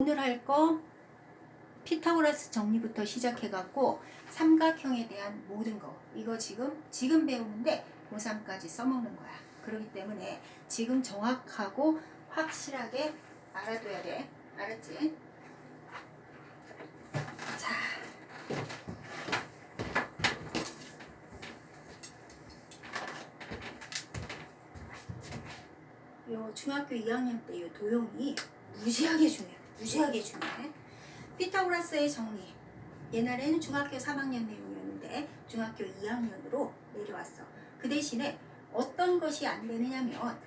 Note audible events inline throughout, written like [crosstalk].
오늘 할 거 피타고라스 정리부터 시작해갖고 삼각형에 대한 모든 거 이거 지금 지금 배우는데 고3까지 써먹는 거야. 그렇기 때문에 지금 정확하고 확실하게 알아둬야 돼. 알았지? 자. 요 중학교 2학년 때 요 도형이 무지하게 중요해. 무지하게 중요해. 피타고라스의 정리. 옛날에는 중학교 3학년 내용이었는데 중학교 2학년으로 내려왔어. 그 대신에 어떤 것이 안 되느냐면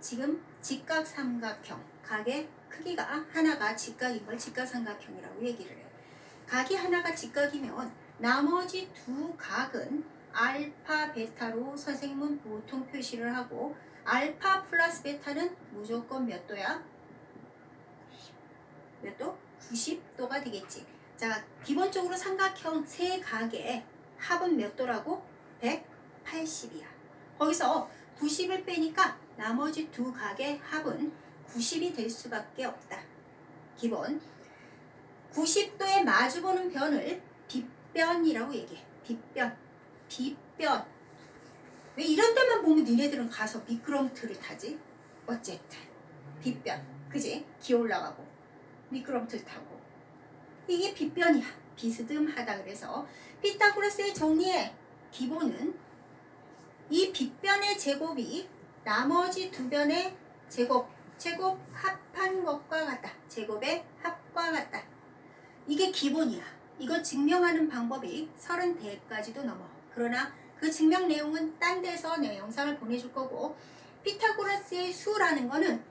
지금 직각 삼각형 각의 크기가 하나가 직각인 걸 직각삼각형이라고 얘기를 해. 각이 하나가 직각이면 나머지 두 각은 알파 베타로 선생님은 보통 표시를 하고 알파 플러스 베타는 무조건 몇 도야? 몇 도? 90도가 되겠지. 자, 기본적으로 삼각형 세 각의 합은 몇 도라고? 180이야. 거기서 90을 빼니까 나머지 두 각의 합은 90이 될 수밖에 없다. 기본. 90도에 마주보는 변을 빗변이라고 얘기해. 빗변. 빗변. 왜 이런 데만 보면 니네들은 가서 미끄럼틀을 타지? 어쨌든. 빗변. 그지? 기어 올라가고. 미끄럼틀 타고. 이게 빗변이야. 비스듬하다 그래서 피타고라스의 정리의 기본은 이 빗변의 제곱이 나머지 두 변의 제곱, 제곱 합한 것과 같다. 제곱의 합과 같다. 이게 기본이야. 이거 증명하는 방법이 30대까지도 넘어. 그러나 그 증명 내용은 딴 데서 내 영상을 보내줄 거고 피타고라스의 수라는 거는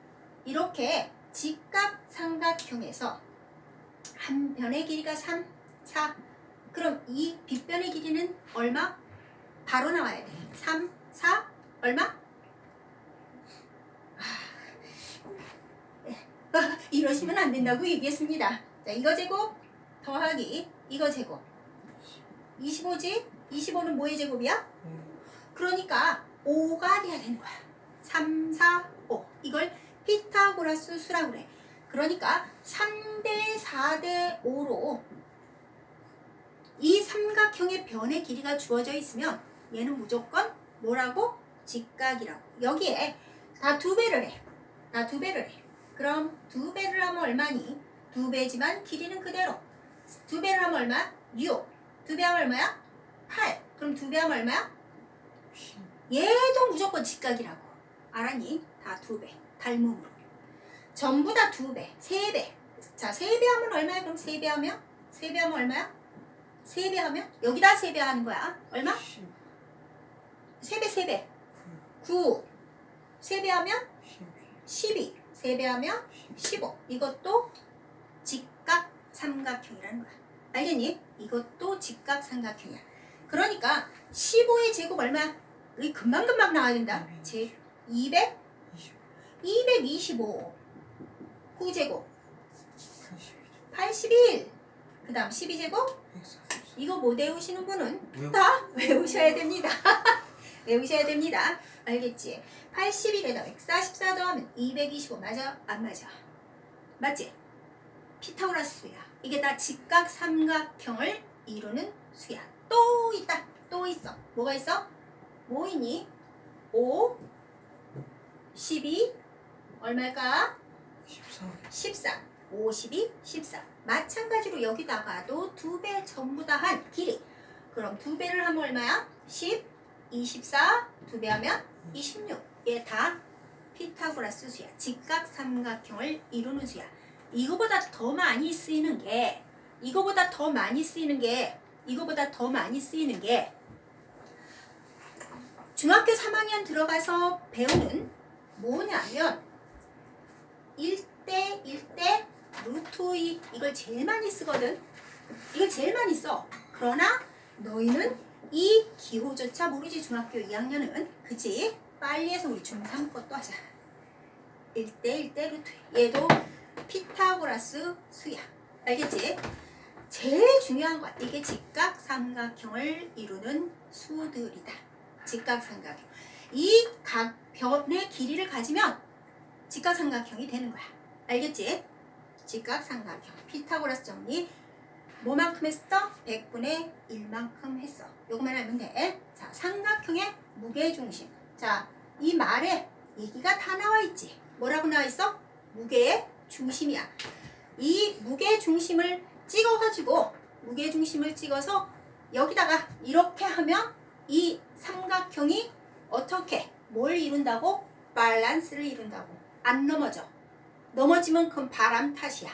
이렇게 직각 삼각형에서 한 변의 길이가 3, 4 그럼 이 빗변의 길이는 얼마? 바로 나와야 돼 3, 4 얼마? 아, [laughs] 이러시면 안 된다고 얘기했습니다 자 이거 제곱 더하기 이거 제곱 25지? 25는 뭐의 제곱이야? 그러니까 5가 돼야 되는 거야 3, 4, 5 이걸 피타고라스 수라고 그래 그러니까 3대 4대 5로 이 삼각형의 변의 길이가 주어져 있으면 얘는 무조건 뭐라고? 직각이라고. 여기에 다 두 배를 해. 다 두 배를 해. 그럼 두 배를 하면 얼마니? 두 배지만 길이는 그대로. 두 배를 하면 얼마? 6. 두 배 하면 얼마야? 8. 그럼 두 배 하면 얼마야? 얘도 무조건 직각이라고. 알았니? 다 두 배. 닮음으로. 전부 다 두 배, 세 배. 자, 세 배 하면 얼마야? 그럼 세 배 하면? 세 배 하면 얼마야? 세 배 하면? 여기다 세 배 하는 거야. 얼마? 세 배, 세 배. 9. 세 배 하면? 12. 세 배 하면? 15. 이것도 직각 삼각형이라는 거야. 알겠니? 이것도 직각 삼각형이야. 그러니까 15의 제곱 얼마야? 여기 금방금방 나와야 된다. 제 200? 225. 9제곱. 81. 그 다음 12제곱. 이거 못 외우시는 분은 다 외우셔야 됩니다. [laughs] 외우셔야 됩니다. 알겠지? 81에다 144 더하면 225 맞아? 안 맞아? 맞지? 피타고라스 수야. 이게 다 직각 삼각형을 이루는 수야. 또 있다. 또 있어. 뭐가 있어? 뭐 있니? 5, 12, 얼마일까? 14. 52, 14. 마찬가지로 여기다가도 두 배 전부 다 한 길이. 그럼 두 배를 하면 얼마야? 10, 24. 두 배 하면 26. 얘 다 피타고라스 수야. 직각 삼각형을 이루는 수야. 이거보다 더 많이 쓰이는 게 이거보다 더 많이 쓰이는 게 이거보다 더 많이 쓰이는 게 중학교 3학년 들어가서 배우는 뭐냐면 1대 1대 루트 2 이걸 제일 많이 쓰거든. 이걸 제일 많이 써. 그러나 너희는 이 기호조차 모르지 중학교 2학년은 그치? 빨리 해서 우리 중3 것도 하자. 1대 1대 루트 2. 얘도 피타고라스 수야. 알겠지? 제일 중요한 건 이게 직각 삼각형을 이루는 수들이다. 직각 삼각형. 이 각 변의 길이를 가지면 직각삼각형이 되는 거야. 알겠지? 직각삼각형 피타고라스 정리 뭐만큼 했어? 100분의 1만큼 했어. 요것만 알면 돼. 자, 삼각형의 무게중심. 자, 이 말에 얘기가 다 나와 있지. 뭐라고 나와 있어? 무게의 중심이야. 이 무게중심을 찍어가지고 무게중심을 찍어서 여기다가 이렇게 하면 이 삼각형이 어떻게 뭘 이룬다고? 밸런스를 이룬다고. 안 넘어져. 넘어지면 그건 바람 탓이야.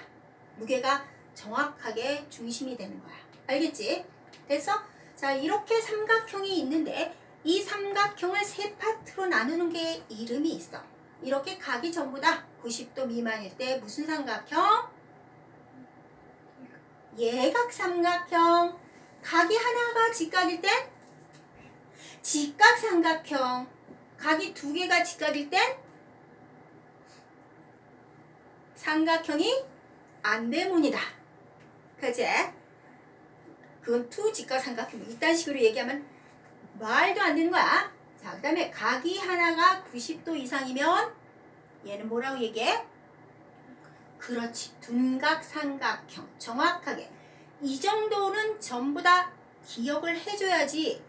무게가 정확하게 중심이 되는 거야. 알겠지? 됐어? 자, 이렇게 삼각형이 있는데 이 삼각형을 세 파트로 나누는 게 이름이 있어. 이렇게 각이 전부 다 90도 미만일 때 무슨 삼각형? 예각 삼각형. 각이 하나가 직각일 땐 직각 삼각형. 각이 두 개가 직각일 땐 삼각형이 안대문이다. 그지? 그건 투 직각 삼각형. 이딴 식으로 얘기하면 말도 안 되는 거야. 자, 그 다음에 각이 하나가 90도 이상이면 얘는 뭐라고 얘기해? 그렇지. 둔각 삼각형. 정확하게. 이 정도는 전부 다 기억을 해줘야지.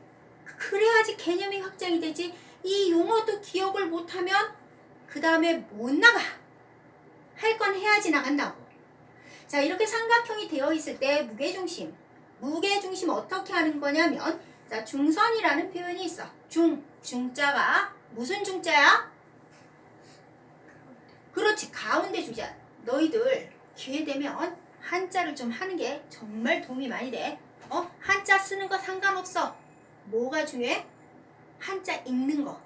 그래야지 개념이 확장이 되지. 이 용어도 기억을 못하면 그 다음에 못 나가. 할 건 해야지 나간다고. 자, 이렇게 삼각형이 되어 있을 때 무게중심. 무게중심 어떻게 하는 거냐면, 자, 중선이라는 표현이 있어. 중, 중자가 무슨 중자야? 그렇지, 가운데 중자. 너희들 기회 되면 한자를 좀 하는 게 정말 도움이 많이 돼. 어? 한자 쓰는 거 상관없어. 뭐가 중요해? 한자 읽는 거.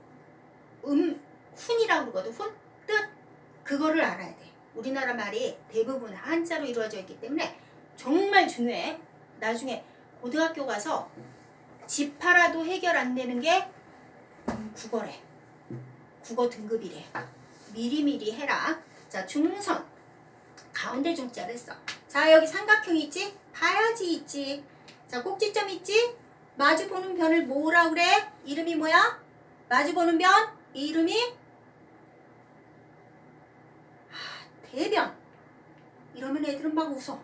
음, 훈이라고 그러거든. 훈, 뜻. 그거를 알아야 돼. 우리나라 말이 대부분 한자로 이루어져 있기 때문에 정말 중요해. 나중에 고등학교 가서 집 하나도 해결 안 되는 게 음, 국어래. 국어 등급이래. 미리미리 해라. 자, 중선. 가운데 중자를 써. 자, 여기 삼각형 있지? 봐야지 있지. 자, 꼭지점 있지? 마주 보는 변을 뭐라 그래? 이름이 뭐야? 마주 보는 변? 이름이 하, 대변. 이러면 애들은 막 웃어.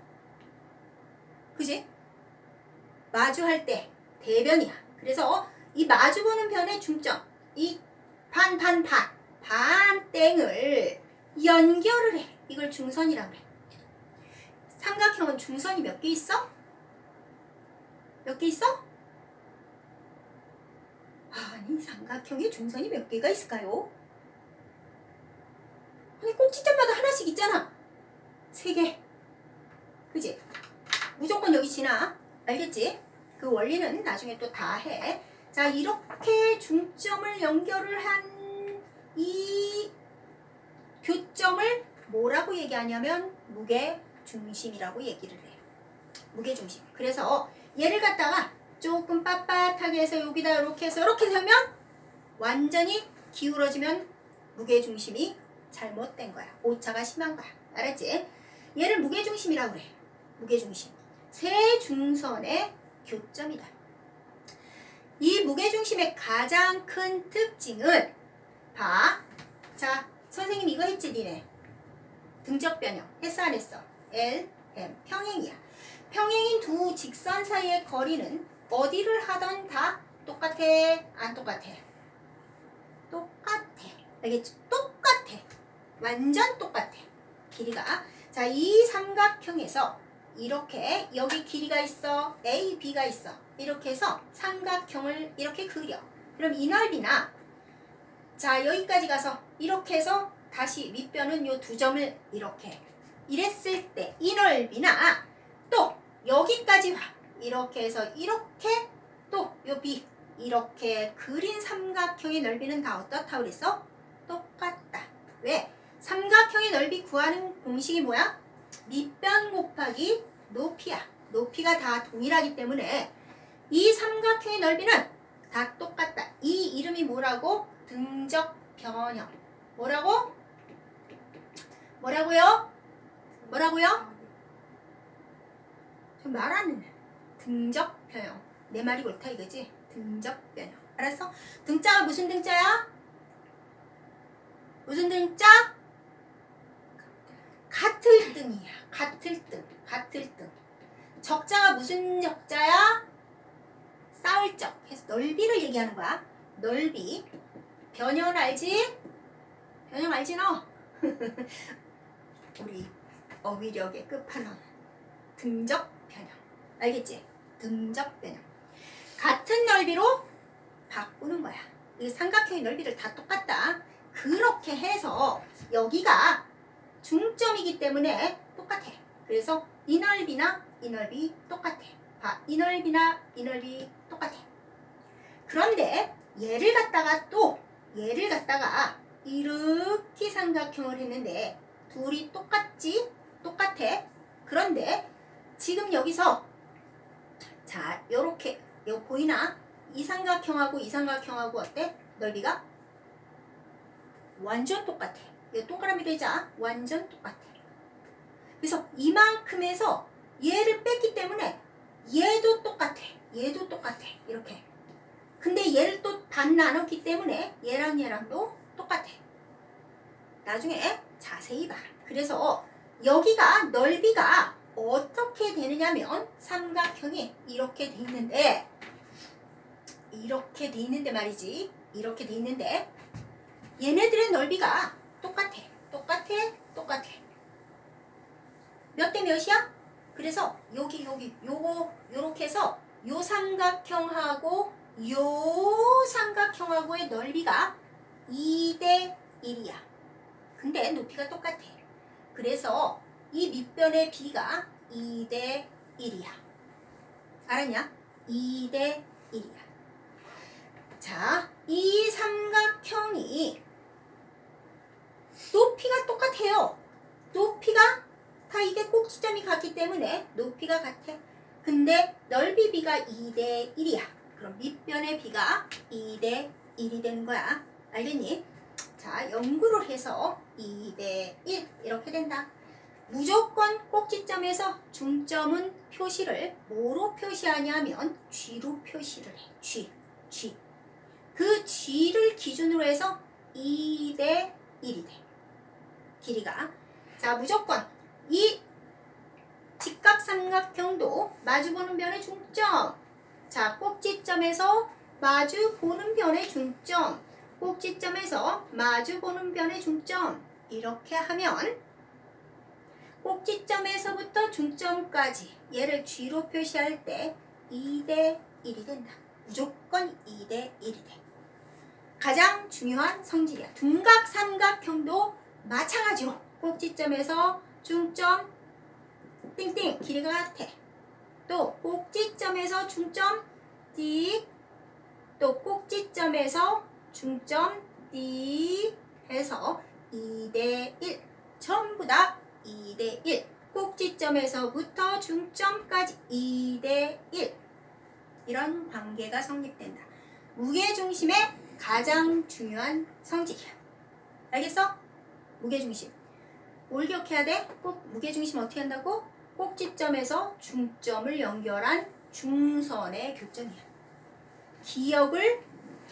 그지? 마주할 때 대변이야. 그래서 이 마주 보는 변의 중점, 이 반, 반, 반, 반 땡을 연결을 해. 이걸 중선이라고 그래. 삼각형은 중선이 몇 개 있어? 몇 개 있어? 아니, 삼각형에 중선이 몇 개가 있을까요? 아니, 꼭지점마다 하나씩 있잖아. 세 개. 그지? 무조건 여기 지나. 알겠지? 그 원리는 나중에 또 다 해. 자, 이렇게 중점을 연결을 한 이 교점을 뭐라고 얘기하냐면 무게 중심이라고 얘기를 해요. 무게 중심. 그래서 얘를 갖다가 조금 빳빳하게 해서 여기다 이렇게 해서 이렇게 세면 완전히 기울어지면 무게 중심이 잘못된 거야. 오차가 심한 거야. 알았지? 얘를 무게 중심이라고 그래. 무게 중심. 세 중선의 교점이다. 이 무게 중심의 가장 큰 특징은 봐. 자, 선생님 이거 했지 니네. 등적 변형. 했어 안 했어? L, M. 평행이야. 평행인 두 직선 사이의 거리는 어디를 하던 다 똑같아? 안 똑같아? 똑같아. 알겠지? 똑같아. 완전 똑같아. 길이가. 자, 이 삼각형에서 이렇게 여기 길이가 있어. A, B가 있어. 이렇게 해서 삼각형을 이렇게 그려. 그럼 이 넓이나 자 여기까지 가서 이렇게 해서 다시 밑변은 요 두 점을 이렇게 이랬을 때 이 넓이나 또 여기까지 와 이렇게 해서 이렇게 또 요 B 이렇게 그린 삼각형의 넓이는 다 어떻다 그랬어? 똑같다. 왜? 삼각형의 넓이 구하는 공식이 뭐야? 밑변 곱하기 높이야. 높이가 다 동일하기 때문에 이 삼각형의 넓이는 다 똑같다. 이 이름이 뭐라고? 등적 변형. 뭐라고? 뭐라고요? 뭐라고요? 말하는 등적 변형. 내 말이 옳다 이거지? 등적 변형. 알았어? 등자가 무슨 등자야? 무슨 등자? 같을 등이야. 같을 등. 같을 등. 적자가 무슨 적자야? 싸울 적. 해서 넓이를 얘기하는 거야. 넓이. 변형 알지? 변형 알지 너? [laughs] 우리 어휘력의 끝판왕. 등적 변형. 알겠지? 등적 변형. 같은 넓이로 바꾸는 거야. 이 삼각형의 넓이를 다 똑같다. 그렇게 해서 여기가 중점이기 때문에 똑같아. 그래서 이 넓이나 이 넓이 똑같아. 봐, 이 넓이나 이 넓이 똑같아. 그런데 얘를 갖다가 또 얘를 갖다가 이렇게 삼각형을 했는데 둘이 똑같지? 똑같아. 그런데 지금 여기서 자, 요렇게 요 보이나? 이 삼각형하고 이 삼각형하고 어때? 넓이가 완전 똑같아. 이 동그라미 되자 완전 똑같아. 그래서 이만큼에서 얘를 뺐기 때문에 얘도 똑같아. 얘도 똑같아. 이렇게. 근데 얘를 또 반 나눴기 때문에 얘랑 얘랑도 똑같아. 나중에 자세히 봐. 그래서 여기가 넓이가 어떻게 되느냐면 삼각형이 이렇게 돼 있는데 이렇게 돼 있는데 말이지. 이렇게 돼 있는데 얘네들의 넓이가 똑같아. 똑같아. 똑같아. 몇 대 몇이야? 그래서 여기 여기 요거 요렇게 해서 요 삼각형하고 요 삼각형하고의 넓이가 2대 1이야. 근데 높이가 똑같아. 그래서 이 밑변의 비가 2대 1이야. 알았냐? 2대 1이야. 자, 이 삼각형이 높이가 똑같아요. 높이가 다 이게 꼭지점이 같기 때문에 높이가 같아. 근데 넓이 비가 2대 1이야. 그럼 밑변의 비가 2대 1이 되는 거야. 알겠니? 자, 연구를 해서 2대 1 이렇게 된다. 무조건 꼭지점에서 중점은 표시를 뭐로 표시하냐면 G로 표시를 해. G, G. 그 G를 기준으로 해서 2대 1이 돼. 길이가. 자, 무조건 이 직각 삼각형도 마주보는 변의 중점. 자, 꼭지점에서 마주보는 변의 중점. 꼭지점에서 마주보는 변의 중점. 이렇게 하면 꼭지점에서부터 중점까지 얘를 G로 표시할 때 2대 1이 된다. 무조건 2대 1이 돼. 가장 중요한 성질이야. 둔각 삼각형도 마찬가지로 꼭지점에서 중점 띵띵 길이가 같아. 또 꼭지점에서 중점 띡. 또 꼭지점에서 중점 띡 해서 2대 1 전부 다 2대 1 꼭지점에서부터 중점까지 2대 1 이런 관계가 성립된다. 무게중심의 가장 중요한 성질이야. 알겠어? 무게중심. 뭘 기억해야 돼? 꼭 무게중심 어떻게 한다고? 꼭지점에서 중점을 연결한 중선의 교점이야. 기억을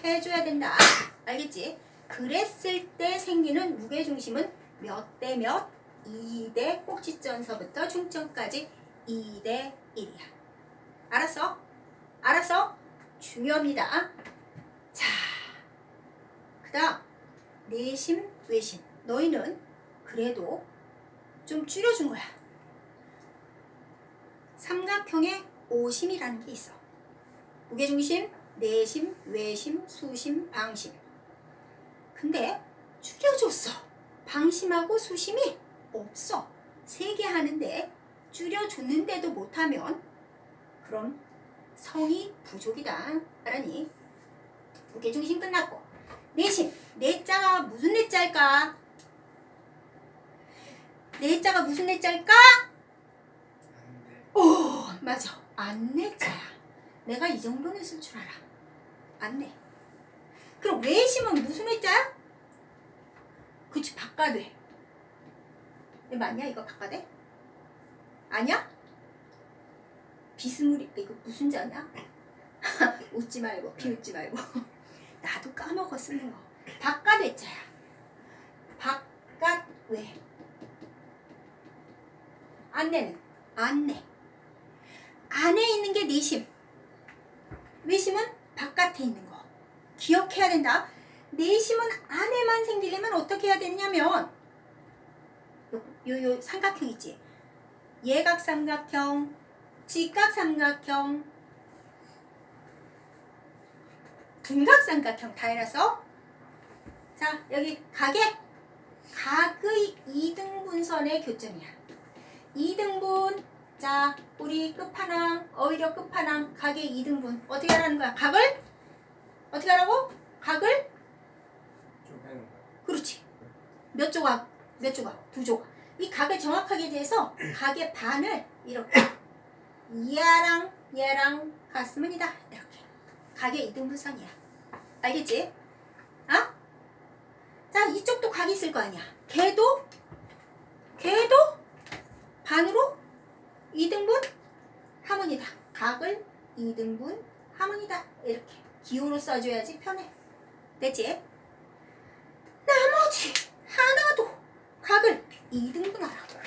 해줘야 된다. [coughs] 알겠지? 그랬을 때 생기는 무게중심은 몇 대 몇? 2대 꼭지점서부터 중점까지 2대 1이야. 알았어? 알았어? 중요합니다. 자, 그 다음 내심, 외심. 너희는 그래도 좀 줄여준 거야. 삼각형에 오심이라는 게 있어. 무게중심, 내심, 외심, 수심, 방심. 근데 줄여줬어. 방심하고 수심이 없어. 세 개 하는데 줄여줬는데도 못하면 그럼 성이 부족이다. 알았니? 무게중심 끝났고 내심, 내자가 무슨 내자일까? 내자가 무슨 내자일까? 오, 맞아. 안내자야. 내가 이 정도는 쓸 줄 알아. 안내. 그럼 외심은 무슨 외자야? 그치, 바깥외. 이거 맞냐? 이거 바깥외? 아니야? 비스무리, 이거 무슨 자냐? [laughs] 웃지 말고, 비웃지 말고. 나도 까먹어 쓰는 거. 바깥 외자야. 바깥 외. 안내는 안내. 안에 있는 게 내심. 외심은 바깥에 있는 거. 기억해야 된다. 내심은 안에만 생기려면 어떻게 해야 되냐면 요, 요, 요 삼각형 있지. 예각 삼각형, 직각 삼각형, 둔각 삼각형 다 해놨어? 자, 여기 각의 각의 이등분선의 교점이야. 이등분. 자, 우리 끝판왕, 어휘력 끝판왕, 각의 이등분. 어떻게 하라는 거야? 각을 어떻게 하라고? 각을. 그렇지. 몇 조각? 몇 조각? 두 조각. 이 각을 정확하게 대해서 [clears throat] 각의 반을 이렇게 얘랑 얘랑 같으면이다. 이렇게. 각의 이등분선이야. 알겠지? 아? 자, 이쪽도 각이 있을 거 아니야. 걔도 걔도 반으로 이등분 하문이다. 각을 이등분 하문이다. 이렇게 기호로 써줘야지 편해. 됐지? 나머지 하나도 각을 2등분하라고.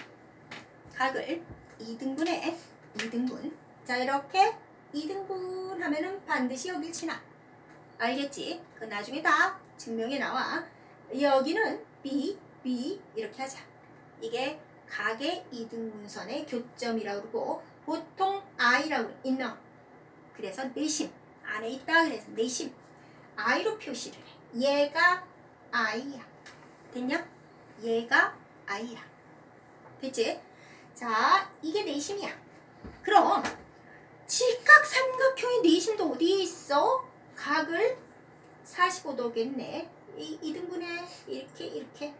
각을 2등분해. 2등분. 자, 이렇게 2등분 하면은 반드시 여길 치나. 알겠지? 그 나중에 다 증명에 나와. 여기는 B, B 이렇게 하자. 이게 각의 2등분선의 교점이라고 그러고 보통 I라고. 있너. 그래서 내심. 안에 있다 그래서 내심. I로 표시를 해. 얘가 I야. 됐냐? 얘가 I야. 됐지? 자, 이게 내심이야. 그럼 직각 삼각형의 내심도 어디에 있어? 각을 45도겠네. 이, 이등분해. 이렇게, 이렇게.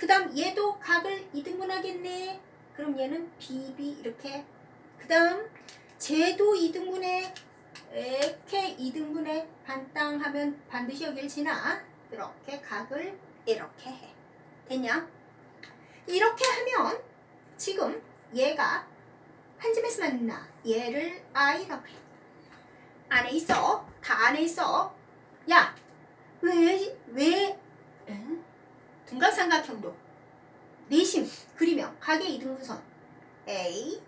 그 다음 얘도 각을 이등분 하겠네. 그럼 얘는 BB 이렇게. 그 다음 쟤도 이등분해. 이렇게 이등분해. 반땅 하면 반드시 여길 지나. 이렇게 각을 이렇게 해. 됐냐? 이렇게 하면 지금 얘가 한 점에서 만나. 얘를 I라고 해. 안에 있어. 다 안에 있어. 야, 왜, 왜, 응? 둔각삼각형도 내심 그리면 각의 이등분선 A,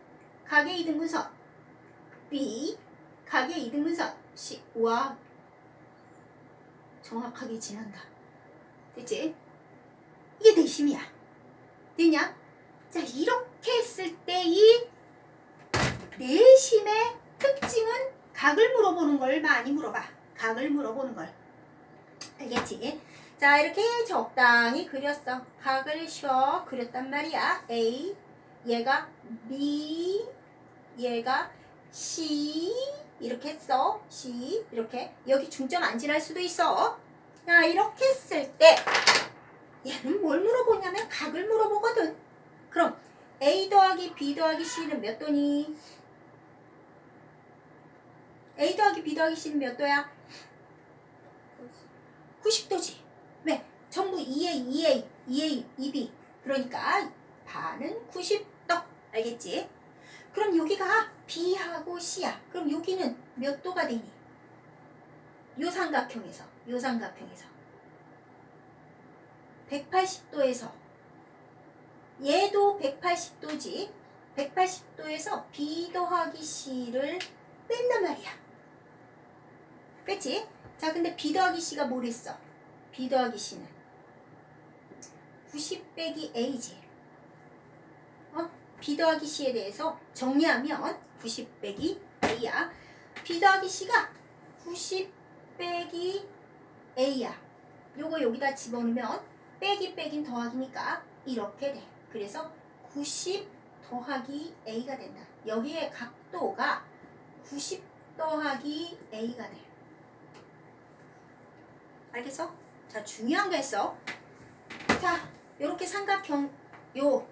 각의 이등분선 B, 각의 이등분선 C. 와, 정확하게 지난다. 됐지? 이게 내심이야. 됐냐? 자, 이렇게 했을 때 이 내심의 특징은 각을 물어보는 걸 많이 물어봐. 각을 물어보는 걸. 알겠지? 자, 이렇게 적당히 그렸어. 각을 쉬어 그렸단 말이야. A, 얘가 B, 얘가 C, 이렇게 했어. C, 이렇게. 여기 중점 안 지날 수도 있어. 자, 이렇게 했을 때, 얘는 뭘 물어보냐면 각을 물어보거든. 그럼 A 더하기 B 더하기 C는 몇 도니? A 더하기 B 더하기 C는 몇 도야? 90도지. 왜? 전부 2A, 2A, 2A, 2B. 그러니까 반은 90도. 알겠지? 그럼 여기가 B하고 C야. 그럼 여기는 몇 도가 되니? 요 삼각형에서, 요 삼각형에서. 180도에서 얘도 180도지. 180도에서 B 더하기 C를 뺀단 말이야. 뺐지? 자, 근데 B 더하기 C가 뭘 했어? B 더하기 C는 90 빼기 A지. 어? B 더하기 C에 대해서 정리하면 90 빼기 A야. B 더하기 C가 90 빼기 A야. 요거 여기다 집어넣으면 빼기 빼긴 더하기니까 이렇게 돼. 그래서 90 더하기 A가 된다. 여기에 각도가 90 더하기 A가 돼. 알겠어? 자, 중요한 거 했어. 자, 요렇게 삼각형, 요,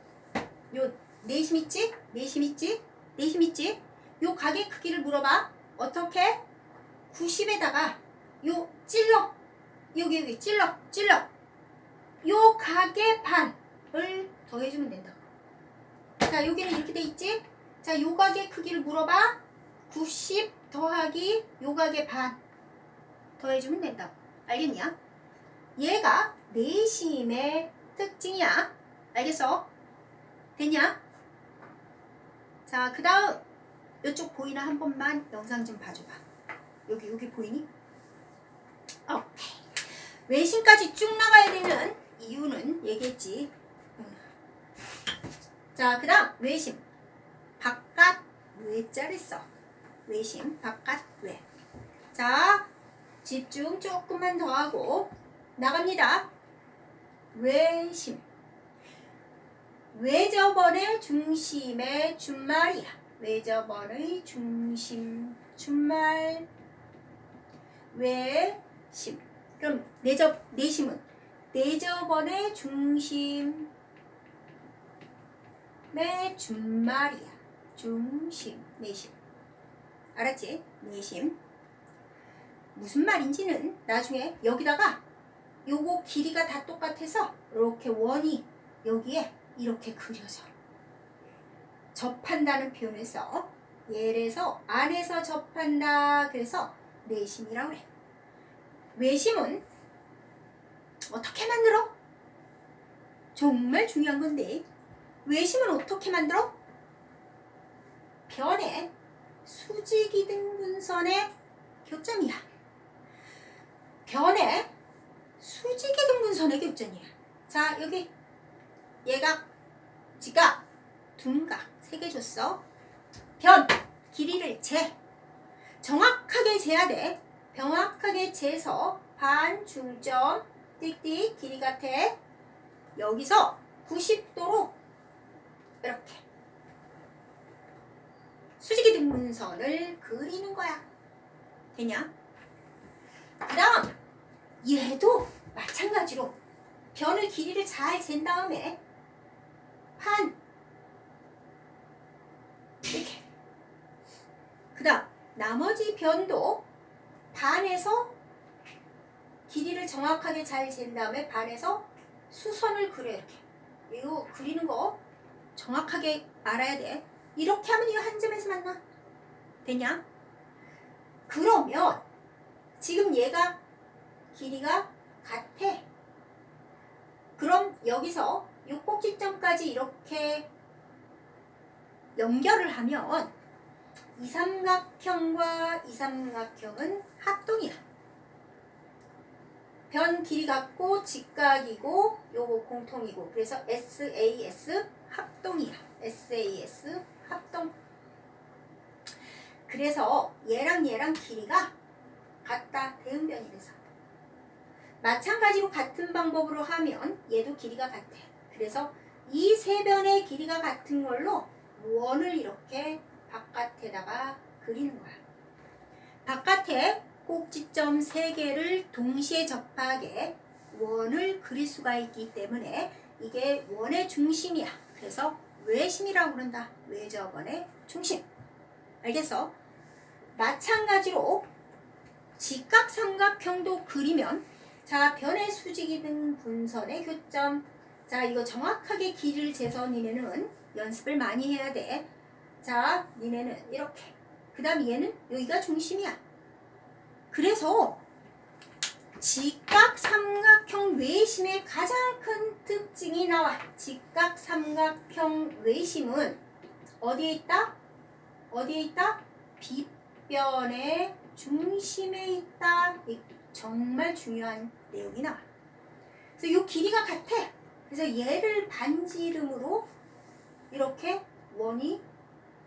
요, 내심 있지? 내심 있지? 내심 있지? 요 각의 크기를 물어봐. 어떻게? 90에다가 요 찔러. 여기, 여기, 찔러, 찔러. 요 각의 반을 더해주면 된다. 자, 여기는 이렇게 돼 있지? 자, 요 각의 크기를 물어봐. 90 더하기 요 각의 반 더해주면 된다. 알겠냐? 얘가 내심의 특징이야. 알겠어? 됐냐? 자, 그 다음 이쪽 보이나 한 번만 영상 좀 봐줘봐. 여기 여기 보이니? 오케이. 외심까지 쭉 나가야 되는 이유는 얘기했지. 응. 자, 그 다음 외심. 바깥 외자를 써. 외심 바깥 외. 자, 집중 조금만 더 하고 나갑니다. 외심. 외접원의 중심의 준말이야. 외접원의 중심 준말 외심. 그럼 내접 내심은 내접원의 중심의 준말이야. 중심 내심. 알았지? 내심. 무슨 말인지는 나중에 여기다가 요거 길이가 다 똑같아서 이렇게 원이 여기에 이렇게 그려져. 접한다는 표현을 써. 예래서 안에서 접한다. 그래서 내심이라고 그래. 외심은 어떻게 만들어? 정말 중요한 건데 외심은 어떻게 만들어? 변에 수직이 등 분선의 교점이야. 변에 수직이 등 분선의 교점이야. 자 여기 얘가 지각, 둔각 세 개 줬어. 변 길이를 재 정확하게 재야 돼. 정확하게 재서 반 중점 띡띡 길이 같아. 여기서 90도로 이렇게 수직이 등분선을 그리는 거야. 되냐? 그 다음 얘도 마찬가지로 변을 길이를 잘 잰 다음에 반 이렇게. 그 다음 나머지 변도 반에서 길이를 정확하게 잘 잰 다음에 반에서 수선을 그려 이렇게. 이거 그리는 거 정확하게 알아야 돼. 이렇게 하면 이거 한 점에서 만나. 되냐? 그러면 지금 얘가 길이가 같아 그럼 여기서 이 꼭지점까지 이렇게 연결을 하면 이 삼각형과 이 삼각형은 합동이야. 변 길이 같고 직각이고 요거 공통이고 그래서 SAS 합동이야. SAS 합동. 그래서 얘랑 얘랑 길이가 같다. 대응변이 돼서. 마찬가지로 같은 방법으로 하면 얘도 길이가 같아. 그래서 이 세 변의 길이가 같은 걸로 원을 이렇게 바깥에다가 그리는 거야. 바깥에 꼭지점 세 개를 동시에 접하게 원을 그릴 수가 있기 때문에 이게 원의 중심이야. 그래서 외심이라고 그런다. 외접원의 중심. 알겠어? 마찬가지로 직각삼각형도 그리면 자 변의 수직이 등 분선의 교점 자 이거 정확하게 길이를 재서 니네는 연습을 많이 해야 돼. 자, 니네는 이렇게. 그 다음 얘는 여기가 중심이야. 그래서 직각 삼각형 외심의 가장 큰 특징이 나와. 직각 삼각형 외심은 어디에 있다? 어디에 있다? 빗변의 중심에 있다. 이 정말 중요한 내용이 나와. 그래서 이 길이가 같아. 그래서 얘를 반지름으로 이렇게 원이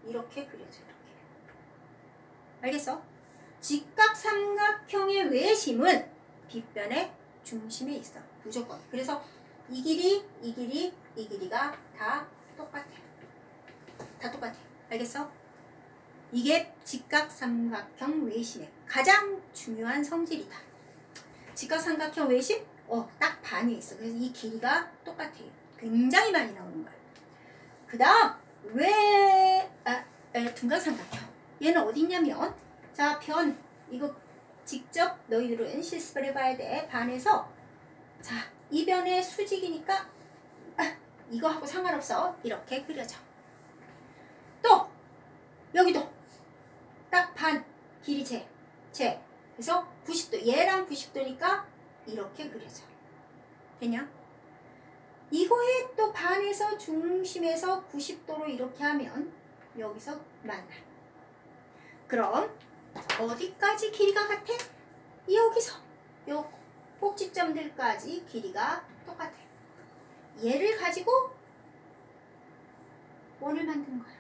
이렇게 그려져 이렇게 알겠어? 직각 삼각형의 외심은 빗변의 중심에 있어 무조건 그래서 이 길이 이 길이 이 길이가 다 똑같아 다 똑같아 알겠어? 이게 직각 삼각형 외심의 가장 중요한 성질이다 직각삼각형 외심? 어딱 반에 있어. 그래서 이 길이가 똑같아요. 굉장히 많이 나오는 거야. 그 다음 왜 아, 에, 둔각삼각형. 얘는 어디 있냐면 자 변 이거 직접 너희들은 실습을 해봐야 돼. 반에서. 자 이 변의 수직이니까 아, 이거하고 상관없어. 이렇게 그려져. 또! 여기도. 딱 반. 길이 재, 재 그래서 90도 얘랑 90도니까 이렇게 그려져 되냐? 이거에 또 반에서 중심에서 90도로 이렇게 하면 여기서 만나. 그럼 어디까지 길이가 같아? 여기서 요 꼭지점들까지 길이가 똑같아. 얘를 가지고 원을 만드는 거야.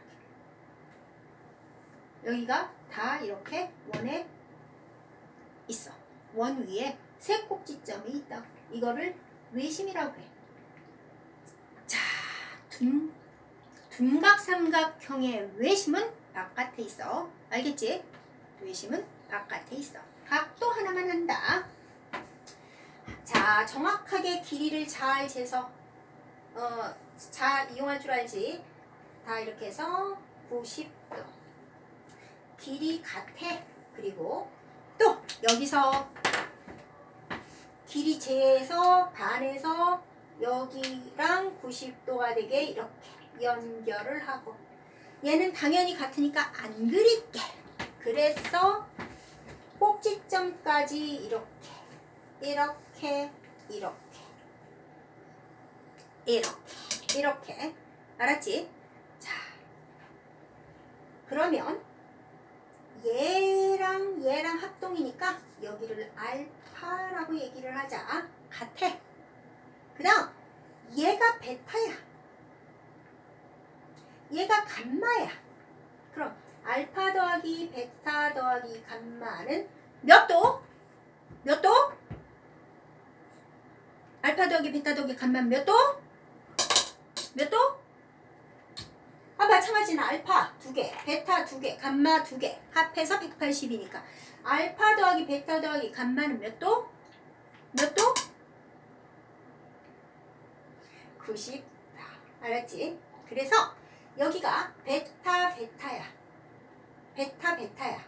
여기가 다 이렇게 원에 있어. 원 위에 세 꼭지점이 있다. 이거를 외심이라고 해. 자, 둔, 둔각삼각형의 외심은 바깥에 있어. 알겠지? 외심은 바깥에 있어. 각도 하나만 한다. 자, 정확하게 길이를 잘 재서 어, 잘 이용할 줄 알지? 다 이렇게 해서 90도. 길이 같아. 그리고 또 여기서 길이 재서 반에서 여기랑 90도가 되게 이렇게 연결을 하고 얘는 당연히 같으니까 안 그릴게. 그래서 꼭지점까지 이렇게 이렇게 이렇게 이렇게 이렇게 알았지? 자 그러면 얘랑 얘랑 합동이니까 여기를 알파라고 얘기를 하자 같아 그 다음 얘가 베타야 얘가 감마야 그럼 알파 더하기 베타 더하기 감마는 몇 도? 몇 도? 알파 더하기 베타 더하기 감마 몇 도? 몇 도? 아 마찬가지는 알파 두 개, 베타 두 개, 감마 두 개, 합해서 180이니까 알파 더하기 베타 더하기 감마는 몇 도? 몇 도? 90다. 알았지? 그래서 여기가 베타 베타야. 베타 베타야.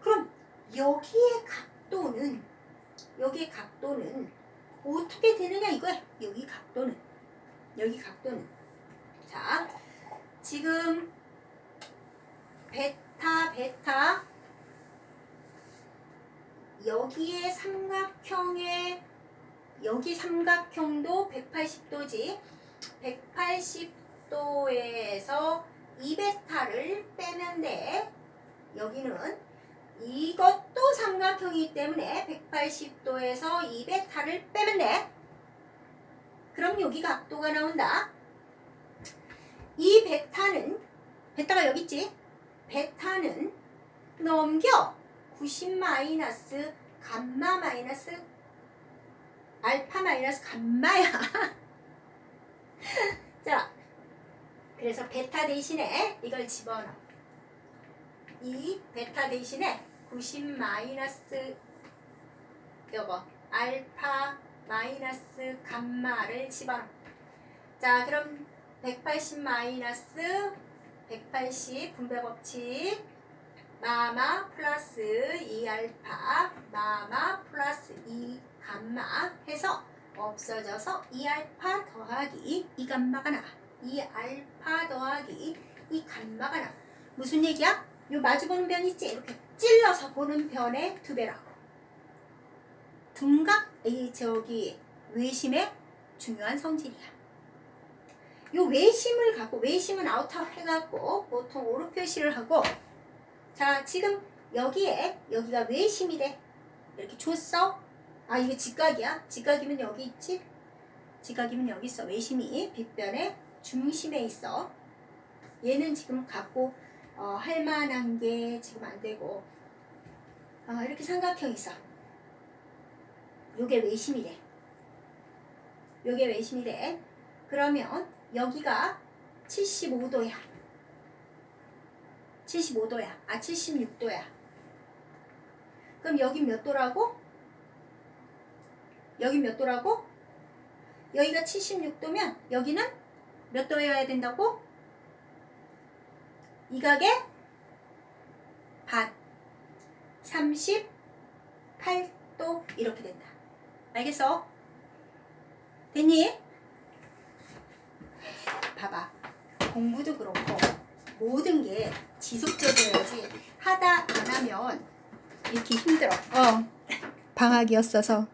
그럼 여기의 각도는 여기의 각도는 어떻게 되느냐 이거야. 여기 각도는 여기 각도는 자 지금 베타 베타. 여기에 삼각형의 여기 삼각형도 180도지. 180도에서 2베타를 빼면 돼 여기는 이것도 삼각형이기 때문에 180도에서 2베타를 빼면 돼 그럼 여기 각도가 나온다 이 베타는 베타가 여기 있지? 베타는 넘겨 90 마이너스 감마 마이너스 알파 마이너스 감마야. [laughs] 자 그래서 베타 대신에 이걸 집어넣어. 이 베타 대신에 90 마이너스 요거 알파 마이너스 감마를 집어넣어. 자 그럼 180 마이너스 180 분배 법칙 마마 플러스 2알파 마마 플러스 2 감마 해서 없어져서 2알파 더하기 2 감마가 나와 2알파 더하기 2 감마가 나와 무슨 얘기야? 요 마주보는 변 있지? 이렇게 찔러서 보는 변의 두 배라고 둔각 이 저기 외심의 중요한 성질이야 요 외심을 갖고 외심은 아우터 해갖고 보통 오로 표시를 하고 자 지금 여기에 여기가 외심이 래. 이렇게 줬어? 아 이게 직각이야? 직각이면 여기 있지? 직각이면 여기 있어. 외심이 빗변의 중심에 있어. 얘는 지금 갖고 어, 할 만한 게 지금 안 되고 어, 이렇게 삼각형 있어. 요게 외심이래. 요게 외심이래. 그러면 여기가 75도야 75도야 아 76도야 그럼 여기 몇 도라고? 여기 몇 도라고? 여기가 76도면 여기는 몇 도여야 된다고? 이 각의 반 38도 이렇게 된다 알겠어? 됐니? 봐봐. 공부도 그렇고 모든 게 지속적이어야지. 하다 안 하면 이렇게 힘들어. 어. 방학이었어서